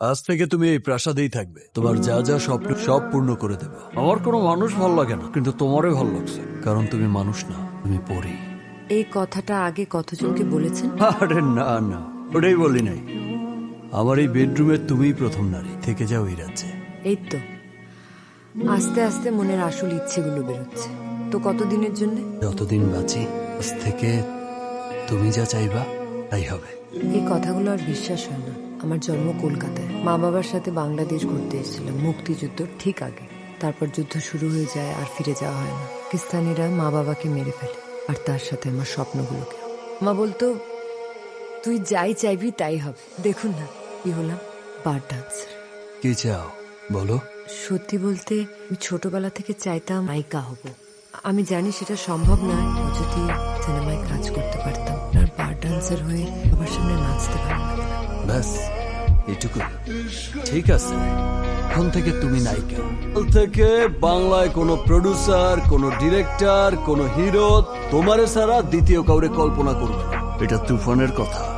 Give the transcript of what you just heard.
আজ থেকে তুমি এই প্রাসাদেই থাকবে। তোমার যা যা স্বপ্ন সব পূর্ণ করে দেব। আমার কোনো মানুষ ভালো লাগে না কিন্তু তোমারই ভালো লাগছে। কারণ তুমি মানুষ না তুমি পড়ি এই কথাটা আগে কতজনকে বলেছেন? আরে না না ওটাই বলি নাই। আমার এই বেডরুমে তুমিই প্রথম নারী থেকে যাও এই রাজ্যে। এই তো। আস্তে আস্তে মনের আসল ইচ্ছেগুলো বেরোচ্ছে। তো কতদিনের জন্য? যতদিন বাঁচি আজ থেকে তুমি যা চাইবা তাই হবে। এই কথাগুলো আর বিশ্বাস হয় না। আমার জন্ম কলকাতায়। মা বাবার সাথে বাংলাদেশ ঘুরতে এসেছিলাম মুক্তিযুদ্ধ ঠিক আগে। তারপর যুদ্ধ শুরু হয়ে যায় আর ফিরে যাওয়া হয় না। পাকিস্তানিরা মা বাবাকে মেরে ফেলে আর তার সাথে আমার স্বপ্নগুলোকে। মা বলতো তুই যাই চাইবি তাই হবে। দেখুন না কি হলাম? Bar dancer. কি চাও? বলো। সত্যি বলতে আমি ছোটবেলা থেকে চাইতাম নায়িকা হব। আমি জানি সেটা সম্ভব নয় যদি সিনেমায় কাজ করতে পারতাম। আর বার ডান্সার হয়ে সবার সামনে নাচতে পারতাম। ব্যাস। এটুকু। ঠিক আছে এখন থেকে তুমি নায়িকা। কাল থেকে বাংলায় কোনো প্রডিউসার কোনো ডিরেক্টর কোনো হিরো তোমারে ছাড়া দ্বিতীয় কাউরে কল্পনা করবে এটা তুফানের কথা।